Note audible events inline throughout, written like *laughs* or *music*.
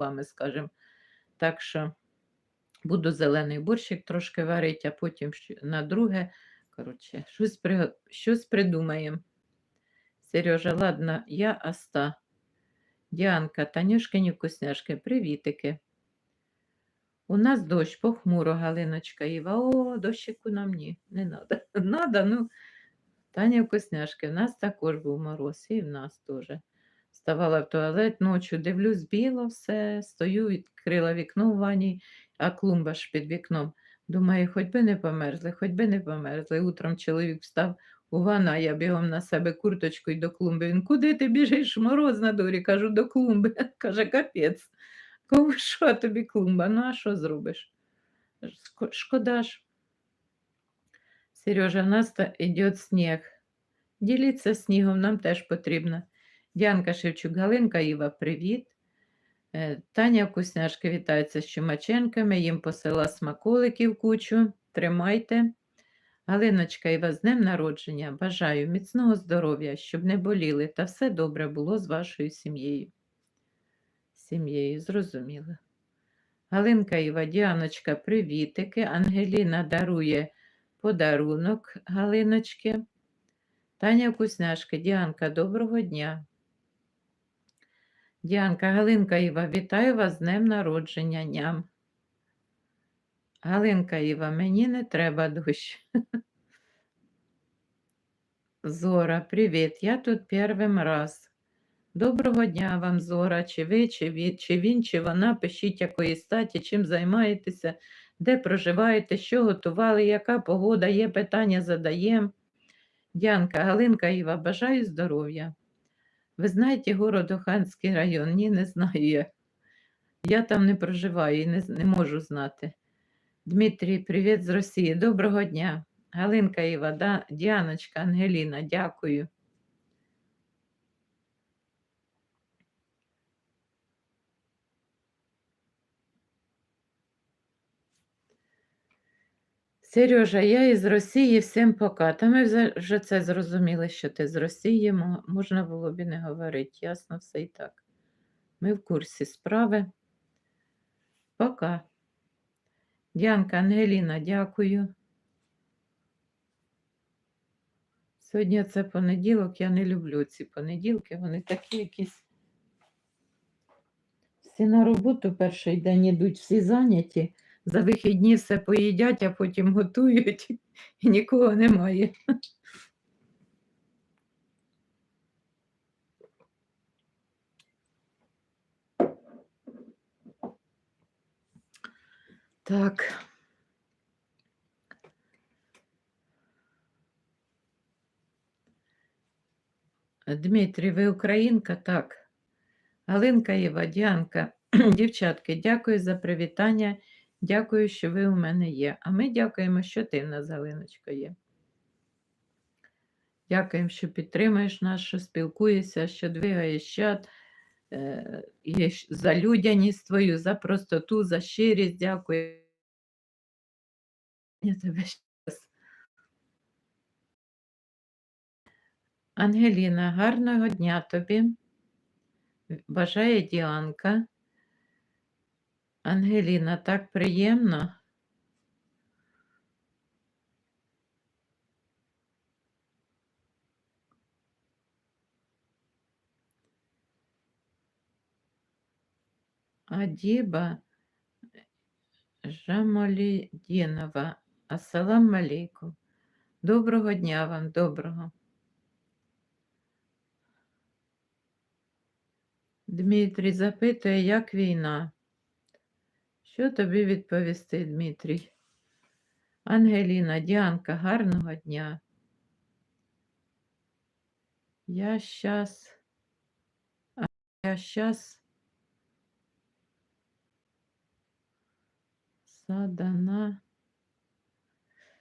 вами, скажімо. Так що буду зелений борщик трошки варити, а потім на друге. Коротше, щось, щось придумаємо. Сережа, ладно, я Аста. Діанка, Танюшкині вкусняшки, привітики. У нас дощ, похмуро, Галиночка Іва. О, дощику нам ні, не надо. *laughs* Надо, ну, Таня вкусняшки. У нас також був мороз, і в нас теж. Вставала в туалет ночі, дивлюсь, біло все, стою, відкрила вікно в ванні, а клумба ж під вікном. Думаю, хоч би не померзли, хоч би не померзли. Утром чоловік встав у ванну, а я бігом на себе курточку й до клумби. Він, куди ти біжиш? Мороз на дворі, кажу, до клумби. *laughs* Каже, капець. Кажу, що тобі клумба? Ну, а що зробиш? Шкода ж. Сережа, нас йде сніг. Діліться снігом, нам теж потрібно. Діанка Шевчук, Галинка Іва, привіт. Е, Таня Вкусняшки вітається з Чумаченками, їм посила смаколиків кучу. Тримайте. Галиночка Іва, з днем народження. Бажаю міцного здоров'я, щоб не боліли, та все добре було з вашою сім'єю. Сім'єю, зрозуміло. Галинка Іва, Діаночка, привітики. Ангеліна дарує подарунок Галиночки. Таня Вкусняшки, Діанка, доброго дня. Діанка, Галинка Іва, вітаю вас з днем народження ням. Галинка Іва, мені не треба дощ. *laughs* Зора, привіт, я тут першим раз. Доброго дня вам, Зора, чи ви, чи він, чи він, чи вона, пишіть якої статі, чим займаєтеся, де проживаєте, що готували, яка погода, є питання, задаємо. Дянка, Галинка Іва, бажаю здоров'я. Ви знаєте Городоханський район? Ні, не знаю я. Я там не проживаю і не, не можу знати. Дмитрій, привіт з Росії. Доброго дня. Галинка Іва, да, Діаночка, Ангеліна, дякую. Сережа, я із Росії, всім пока. Та ми вже- це зрозуміли, що ти з Росії, можна було б і не говорити, ясно все і так. Ми в курсі справи. Пока. Діанка, Ангеліна, дякую. Сьогодні це понеділок, я не люблю ці понеділки, вони такі якісь. Всі на роботу перший день ідуть, всі зайняті. За вихідні все поїдять, а потім готують, і нікого немає. Так. Дмитрій, ви українка? Так. Галинка Єва, Діанка, *clears throat* дівчатки, дякую за привітання. Дякую, що ви у мене є. А ми дякуємо, що ти в нас, Галиночка, є. Дякуємо, що підтримуєш нас, що спілкуєшся, що двигаєш чат. Е, і за людяність твою, за простоту, за щирість. Дякую. Я тебе щас. Ангеліна, гарного дня тобі. Бажає Діанка. Ангеліна, так приємно. Адіба Жамалідінова. Ассалам алейкум. Доброго дня вам, доброго. Дмитрій запитує, як війна? Що тобі відповісти, Дмитрій? Ангеліна, Діанка, гарного дня. Я щас. Я щас. Садана.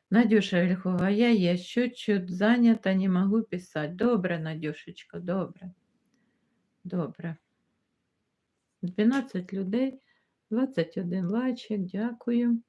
Надюша Вільхова, я є чуть-чуть зайнята, не можу писати. Добре, Надюшечко, добре. Добре. 12 людей, 21 лайчик, дякую.